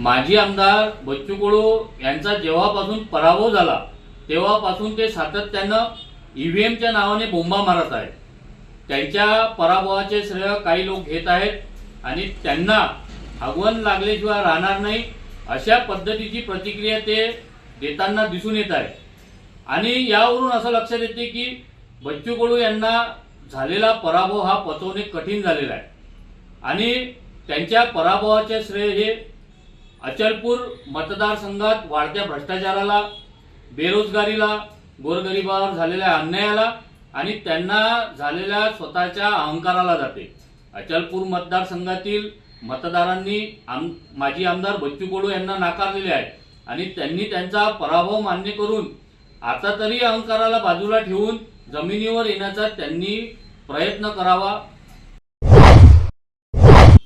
माजी आमदार बच्चू कडू यांचा जेव्हापासून पराभव झाला तेव्हापासून ते सातत्यानं ईव्हीएमच्या नावाने बोंबा मारत आहेत. त्यांच्या पराभवाचे श्रेय काही लोक घेत आहेत आणि त्यांना हगवण लागल्याशिवाय राहणार नाही अशा पद्धतीची प्रतिक्रिया ते देताना दिसून येत आहे आणि यावरून असं लक्षात येते की बच्चू कडू यांना झालेला पराभव हा पचवणे कठीण झालेला आहे. आणि त्यांच्या पराभवाचे श्रेय हे अचलपूर मतदारसंघात वाढत्या भ्रष्टाचाराला बेरोजगारीला गोरगरिबावर झालेल्या अन्यायाला आणि त्यांना झालेल्या स्वतःच्या अहंकाराला जाते. अचलपूर मतदारसंघातील मतदारांनी आम माजी आमदार बच्चू कडू यांना नाकारलेले आहे आणि त्यांनी त्यांचा पराभव मान्य करून आता तरी अहंकाराला बाजूला ठेवून जमिनीवर येण्याचा त्यांनी प्रयत्न करावा